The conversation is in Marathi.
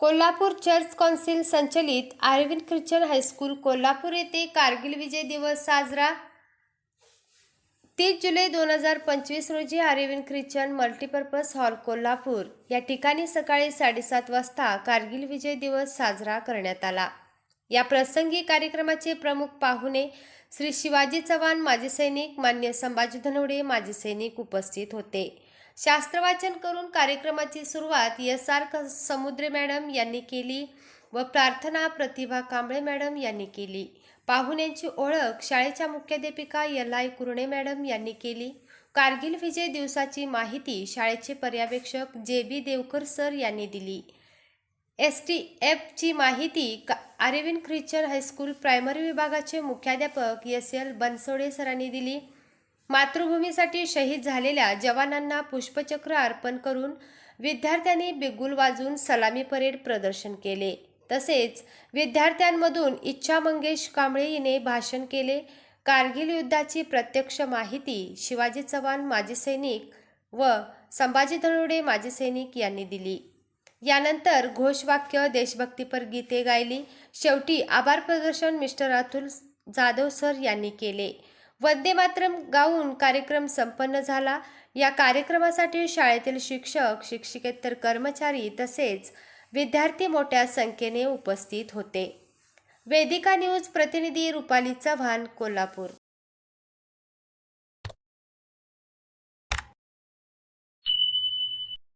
कोल्हापूर चर्च कौन्सिल संचलित अरविंद ख्रिश्चन हायस्कूल कोल्हापूर येथे कारगिल विजय दिवस साजरा. तीस जुलै दोन हजार पंचवीस रोजी Arvind Christian multipurpose hall Kolhapur. या ठिकाणी सकाळी साडेसात वाजता कारगिल विजय दिवस साजरा करण्यात आला. या प्रसंगी कार्यक्रमाचे प्रमुख पाहुणे श्री शिवाजी चव्हाण माजी सैनिक मान्य संभाजी धनवडे माजी सैनिक उपस्थित होते. शास्त्रवाचन करून कार्यक्रमाची सुरुवात एस आर क- समुद्रे मॅडम यांनी केली व प्रार्थना प्रतिभा कांबळे मॅडम यांनी केली. पाहुण्यांची ओळख शाळेच्या मुख्याध्यापिका एल आय कुरणे मॅडम यांनी केली. कारगिल विजय दिवसाची माहिती शाळेचे पर्यवेक्षक जे बी देवकर सर यांनी दिली. एस टी एफची माहिती का अरविंद ख्रिश्चन हायस्कूल प्रायमरी विभागाचे मुख्याध्यापक एस एल बनसोडे सरांनी दिली. मातृभूमीसाठी शहीद झालेल्या जवानांना पुष्पचक्र अर्पण करून विद्यार्थ्यांनी बिगुल वाजून सलामी परेड प्रदर्शन केले. तसेच विद्यार्थ्यांमधून इच्छा मंगेश कांबळे हिने भाषण केले. कारगिल युद्धाची प्रत्यक्ष माहिती शिवाजी चव्हाण माजी सैनिक व संभाजी धनुडे माजी सैनिक यांनी दिली. यानंतर घोषवाक्य देशभक्तीपर गीते गायली. शेवटी आभार प्रदर्शन मिस्टर अतुल जाधव सर यांनी केले. वंदे मातरम गाऊन कार्यक्रम संपन्न झाला. या कार्यक्रमासाठी शाळेतील शिक्षक शिक्षिकेतर कर्मचारी तसेच विद्यार्थी मोठ्या संख्येने उपस्थित होते. वेदिका न्यूज प्रतिनिधी रुपाली चव्हाण कोल्हापूर.